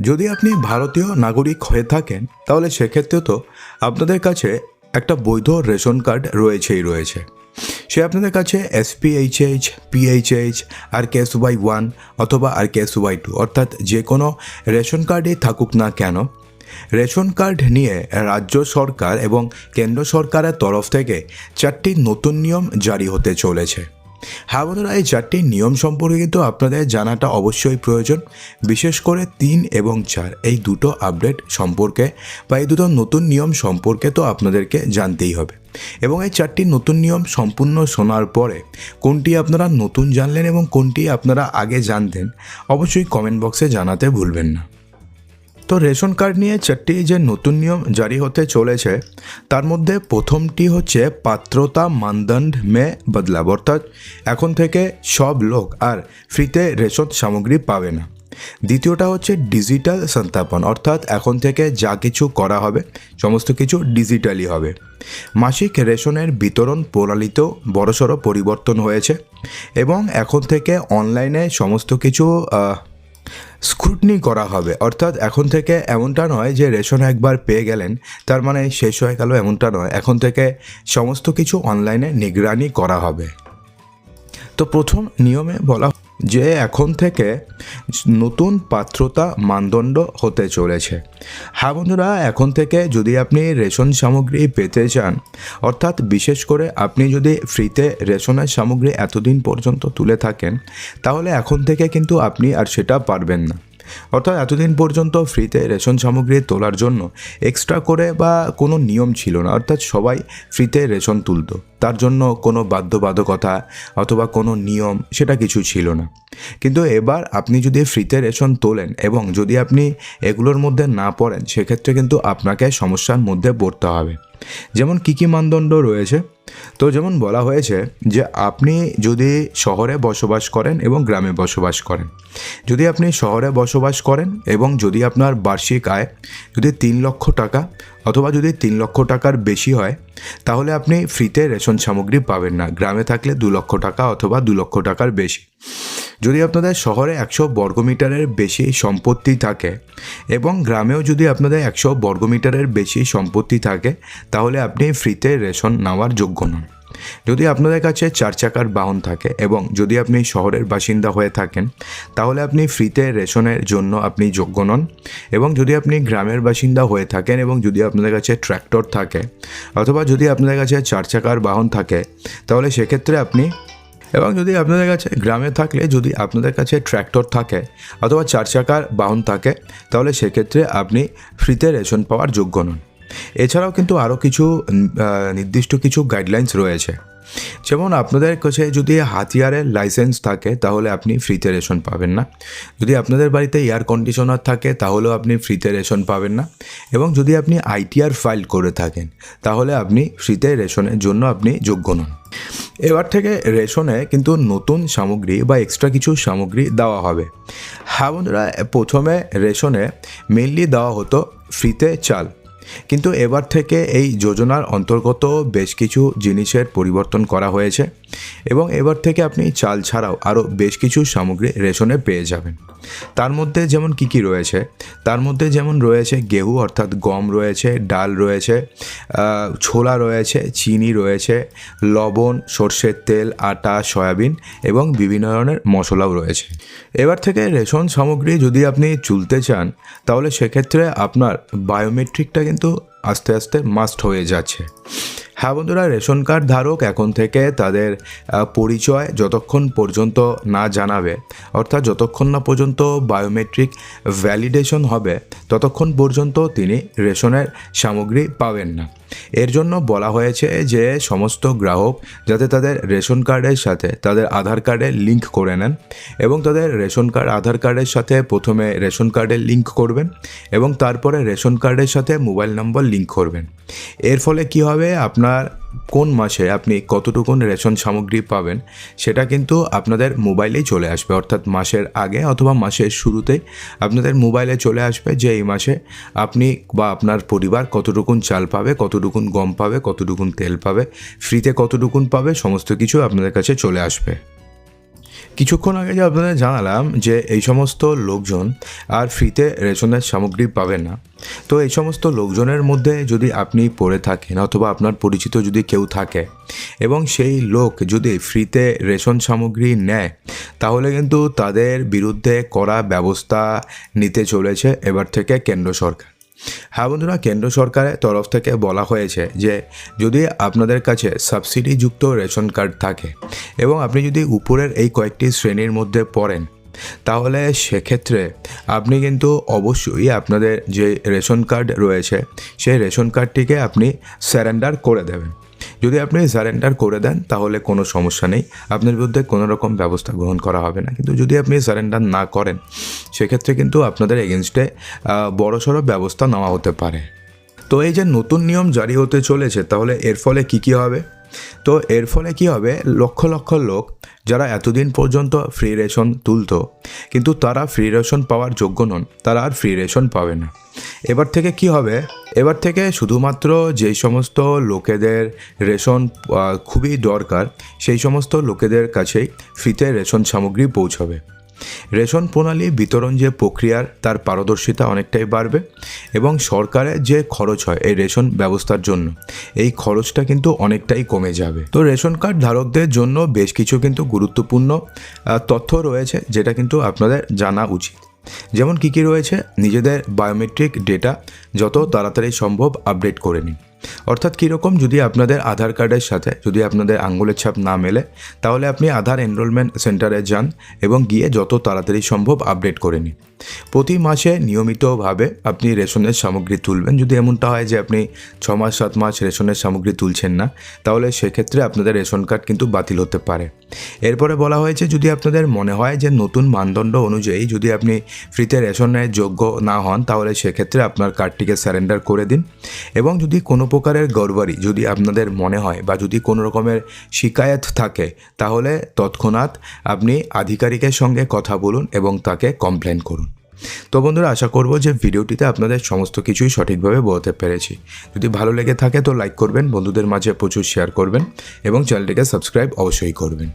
যদি আপনি ভারতীয় নাগরিক হয়ে থাকেন, তাহলে সেক্ষেত্রে তো আপনাদের কাছে একটা বৈধ রেশন কার্ড রয়েছেই রয়েছে। সে আপনাদের কাছে SPHH PHH R K S Y one অথবা আর কেস ওয়াই টু অর্থাৎ যে কোনো রেশন কার্ডই থাকুক না কেন, রেশন কার্ড নিয়ে রাজ্য সরকার এবং কেন্দ্র সরকারের তরফ থেকে চারটি নতুন নিয়ম জারি হতে চলেছে। হ্যাঁ বন্ধুরা এই চারটি নিয়ম সম্পর্কে কিন্তু আপনাদের জানাটা অবশ্যই প্রয়োজন। বিশেষ করে তিন এবং চার, এই দুটো আপডেট সম্পর্কে বা এই দুটো নতুন নিয়ম সম্পর্কে তো আপনাদেরকে জানতেই হবে। এবং এই চারটি নতুন নিয়ম সম্পূর্ণ শোনার পরে কোনটি আপনারা নতুন জানলেন এবং কোনটি আপনারা আগে জানতেন, অবশ্যই কমেন্ট বক্সে জানাতে ভুলবেন না। তো রেশন কার্ড নিয়ে চারটি যে নতুন নিয়ম জারি হতে চলেছে, তার মধ্যে প্রথমটি হচ্ছে পাত্রতা, মানদণ্ড, মে, বদলাব। অর্থাৎ এখন থেকে সব লোক আর ফ্রিতে রেশন সামগ্রী পাবে না। দ্বিতীয়টা হচ্ছে ডিজিটাল সন্তাপন। অর্থাৎ এখন থেকে যা কিছু করা হবে, সমস্ত কিছু ডিজিটালি হবে। মাসিক রেশনের বিতরণ প্রণালীতেও বড়সড় পরিবর্তন হয়েছে এবং এখন থেকে অনলাইনে সমস্ত কিছু স্ক্রুটনি করা হবে। অর্থাৎ এখন থেকে এমনটা নয় যে রেশন একবার পেয়ে গেলেন, তার মানে শেষ হয়ে গেল এমনটা নয়। এখন থেকে সমস্ত কিছু অনলাইনে নিগরানি করা হবে। তো প্রথম নিয়মে বলা যে এখন থেকে নতুন পাত্রতা মানদণ্ড হতে চলেছে। হ্যাঁ বন্ধুরা, এখন থেকে যদি আপনি রেশন সামগ্রী পেতে চান, অর্থাৎ বিশেষ করে আপনি যদি ফ্রিতে রেশনের সামগ্রী এতদিন পর্যন্ত তুলে থাকেন, তাহলে এখন থেকে কিন্তু আপনি আর সেটা পারবেন না। অর্থাৎ এতদিন পর্যন্ত ফ্রিতে রেশন সামগ্রী তোলার জন্য এক্সট্রা করে বা কোনো নিয়ম ছিল না। অর্থাৎ সবাই ফ্রিতে রেশন তুলতো। তার জন্য কোনো বাধ্যবাধকতা অথবা কোনো নিয়ম সেটা কিছু ছিল না। কিন্তু এবার আপনি যদি ফ্রিতে রেশন তোলেন এবং যদি আপনি এগুলোর মধ্যে না পড়েন, সেক্ষেত্রে কিন্তু আপনাকে সমস্যার মধ্যে পড়তে হবে। যেমন কী কী মানদণ্ড রয়েছে? তো যেমন বলা হয়েছে যে আপনি যদি শহরে বসবাস করেন এবং গ্রামে বসবাস করেন, যদি আপনি শহরে বসবাস করেন এবং যদি আপনার বার্ষিক আয় যদি তিন লক্ষ টাকা অথবা যদি তিন লক্ষ টাকার বেশি হয়, তাহলে আপনি ফ্রিতে রেশন সামগ্রী পাবেন না। গ্রামে থাকলে দু লক্ষ টাকা অথবা দু লক্ষ টাকার বেশি। যদি আপনাদের শহরে একশো বর্গমিটারের বেশি সম্পত্তি থাকে এবং গ্রামেও যদি আপনাদের একশো বর্গমিটারের বেশি সম্পত্তি থাকে, তাহলে আপনি ফ্রিতে রেশন নেওয়ার যোগ্য নন। যদি আপনাদের কাছে চার চাকার বাহন থাকে এবং যদি আপনি শহরের বাসিন্দা হয়ে থাকেন, তাহলে আপনি ফ্রিতে রেশনের জন্য আপনি যোগ্য নন এবং যদি আপনি গ্রামের বাসিন্দা হয়ে থাকেন এবং যদি আপনাদের কাছে ট্র্যাক্টর থাকে অথবা যদি আপনাদের কাছে চার চাকার বাহন থাকে, তাহলে সেক্ষেত্রে আপনি এবং যদি আপনাদের কাছে গ্রামে থাকলে, যদি আপনাদের কাছে ট্র্যাক্টর থাকে অথবা চার চাকার বাহন থাকে, তাহলে সেক্ষেত্রে আপনি ফ্রিতে রেশন পাওয়ার যোগ্য নন। এছাড়াও কিন্তু আরও কিছু নির্দিষ্ট কিছু গাইডলাইন্স রয়েছে। যেমন আপনাদের কাছে যদি হাতিয়ারের লাইসেন্স থাকে, তাহলে আপনি ফ্রিতে রেশন পাবেন না। যদি আপনাদের বাড়িতে এয়ার কন্ডিশনার থাকে, তাহলেও আপনি ফ্রিতে রেশন পাবেন না। এবং যদি আপনি আইটিআর ফাইল করে থাকেন, তাহলে আপনি ফ্রিতে রেশনের জন্য আপনি যোগ্য নন। এবার থেকে রেশনে কিন্তু নতুন সামগ্রী বা এক্সট্রা কিছু সামগ্রী দেওয়া হবে। হ্যাঁ বন্ধুরা, প্রথমে রেশনে মেনলি দেওয়া হতো ফ্রিতে চাল। কিন্তু এবার থেকে এই যোজনার অন্তর্গত বেশ কিছু জিনিসের পরিবর্তন করা হয়েছে। এবং এবার থেকে আপনি চাল ছাড়াও আরও বেশ কিছু সামগ্রী রেশনে পেয়ে যাবেন। তার মধ্যে যেমন কি কি রয়েছে? তার মধ্যে যেমন রয়েছে গেহু, অর্থাৎ গম রয়েছে, ডাল রয়েছে ছোলা রয়েছে, চিনি রয়েছে, লবণ, সর্ষের তেল, আটা, সয়াবিন এবং বিভিন্ন ধরনের মশলাও রয়েছে। এবার থেকে রেশন সামগ্রী যদি আপনি চুলতে চান, তাহলে সেক্ষেত্রে আপনার বায়োমেট্রিকটা কিন্তু আস্তে আস্তে মাস্ট হয়ে যাচ্ছে। হ্যাঁ বন্ধুরা, রেশন কার্ড ধারক এখন থেকে তাদের পরিচয় যতক্ষণ পর্যন্ত না জানাবে, অর্থাৎ যতক্ষণ না পর্যন্ত বায়োমেট্রিক ভ্যালিডেশন হবে, ততক্ষণ পর্যন্ত তিনি রেশনের সামগ্রী পাবেন না। এর জন্য বলা হয়েছে যে সমস্ত গ্রাহক যাতে তাদের রেশন কার্ডের সাথে, তাদের আধার কার্ডে লিঙ্ক করে নেন এবং তাদের রেশন কার্ড, আধার কার্ডের সাথে প্রথমে রেশন কার্ডে লিঙ্ক করবেন এবং তারপরে রেশন কার্ডের সাথে মোবাইল নম্বর লিঙ্ক করবেন। এর ফলে কি হবে? আপনার কোন মাসে আপনি কতটুকুন রেশন সামগ্রী পাবেন, সেটা কিন্তু আপনাদের মোবাইলেই চলে আসবে। অর্থাৎ মাসের আগে অথবা মাসের শুরুতে আপনাদের মোবাইলে চলে আসবে যে এই মাসে আপনি বা আপনার পরিবার কতটুকুন চাল পাবে, কতটুকুন গম পাবে, কতটুকুন তেল পাবে, ফ্রিতে কতটুকুন পাবে, সমস্ত কিছু আপনাদের কাছে চলে আসবে। কিছুক্ষণ আগে যে আপনাদের জানালাম যে এই সমস্ত লোকজন আর ফ্রিতে রেশনের সামগ্রী পাবে না, তো এই সমস্ত লোকজনের মধ্যে যদি আপনি পড়ে থাকেন অথবা আপনার পরিচিত যদি কেউ থাকে এবং সেই লোক যদি ফ্রিতে রেশন সামগ্রী নেয়, তাহলে কিন্তু তাদের বিরুদ্ধে কড়া ব্যবস্থা নিতে চলেছে এবার থেকে কেন্দ্র সরকার। হ্যাঁ বন্ধুরা, কেন্দ্র সরকারের তরফ থেকে বলা হয়েছে যে যদি আপনাদের কাছে সাবসিডিযুক্ত রেশন কার্ড থাকে এবং আপনি যদি উপরের এই কয়েকটি শ্রেণির মধ্যে পড়েন, তাহলে সেক্ষেত্রে আপনি কিন্তু অবশ্যই আপনাদের যে রেশন কার্ড রয়েছে, সেই রেশন কার্ডটিকে আপনি স্যারেন্ডার করে দেবেন। যদি আপনি সারেন্ডার করে দেন, তাহলে কোনো সমস্যা নেই। আপনার বিরুদ্ধে কোনো রকম ব্যবস্থা গ্রহণ করা হবে না। কিন্তু যদি আপনি সারেন্ডার না করেন, সেক্ষেত্রে কিন্তু আপনাদের এগেনস্টে বড়সড় ব্যবস্থা নেওয়া হতে পারে। তো এই যে নতুন নিয়ম জারি হতে চলেছে, তাহলে এর ফলে কি কি হবে? তো এর ফলে কি হবে? লক্ষ লক্ষ লোক যারা এতদিন পর্যন্ত ফ্রি রেশন তুলতো, কিন্তু তারা ফ্রি রেশন পাওয়ার যোগ্য নন। তারা আর ফ্রি রেশন পাবে না। এবার থেকে কি হবে? এবার থেকে শুধুমাত্র যেই সমস্ত লোকেদের রেশন খুবই দরকার, সেই সমস্ত লোকেদের কাছেই ফ্রিতে রেশন সামগ্রী পৌঁছবে। রেশন প্রণালী বিতরণ যে প্রক্রিয়ার, তার পারদর্শিতা অনেকটাই বাড়বে এবং সরকারের যে খরচ হয় এই রেশন ব্যবস্থার জন্য, এই খরচটা কিন্তু অনেকটাই কমে যাবে। তো রেশন কার্ড ধারকদের জন্য বেশ কিছু কিন্তু গুরুত্বপূর্ণ তথ্য রয়েছে, যেটা কিন্তু আপনাদের জানা উচিত। যেমন কী কী রয়েছে? নিজেদের বায়োমেট্রিক ডেটা যত তাড়াতাড়ি সম্ভব আপডেট করে নিন। অর্থাৎ কীরকম যদি আপনাদের আধার কার্ডের সাথে যদি আপনাদের আঙ্গুলের ছাপ না মেলে, তাহলে আপনি আধার এনরোলমেন্ট সেন্টারে যান এবং গিয়ে যত তাড়াতাড়ি সম্ভব আপডেট করে নিন। প্রতি মাসে নিয়মিতভাবে আপনি রেশনের সামগ্রী তুলবেন। যদি এমনটা হয় যে আপনি ছ মাস সাত মাস রেশনের সামগ্রী তুলছেন না, তাহলে সেক্ষেত্রে আপনাদের রেশন কার্ড কিন্তু বাতিল হতে পারে। এরপরে বলা হয়েছে, যদি আপনাদের মনে হয় যে নতুন মানদণ্ড অনুযায়ী যদি আপনি ফ্রিতে রেশনের যোগ্য না হন, তাহলে সেক্ষেত্রে আপনার কার্ডটিকে স্যারেন্ডার করে দিন। এবং যদি কোনো প্রকারের গড়বাড়ি যদি আপনাদের মনে হয় বা যদি কোনো রকমের শিকায়ত থাকে, তাহলে তৎক্ষণাৎ আপনি আধিকারিকের সঙ্গে কথা বলুন এবং তাকে কমপ্লেন করুন। তো বন্ধুরা, আশা করব যে ভিডিওটিতে আপনাদের সমস্ত কিছুই সঠিকভাবে বলতে পেরেছি। যদি ভালো লেগে থাকে তো লাইক করবেন, বন্ধুদের মাঝে প্রচুর শেয়ার করবেন এবং চ্যানেলটিকে সাবস্ক্রাইব অবশ্যই করবেন।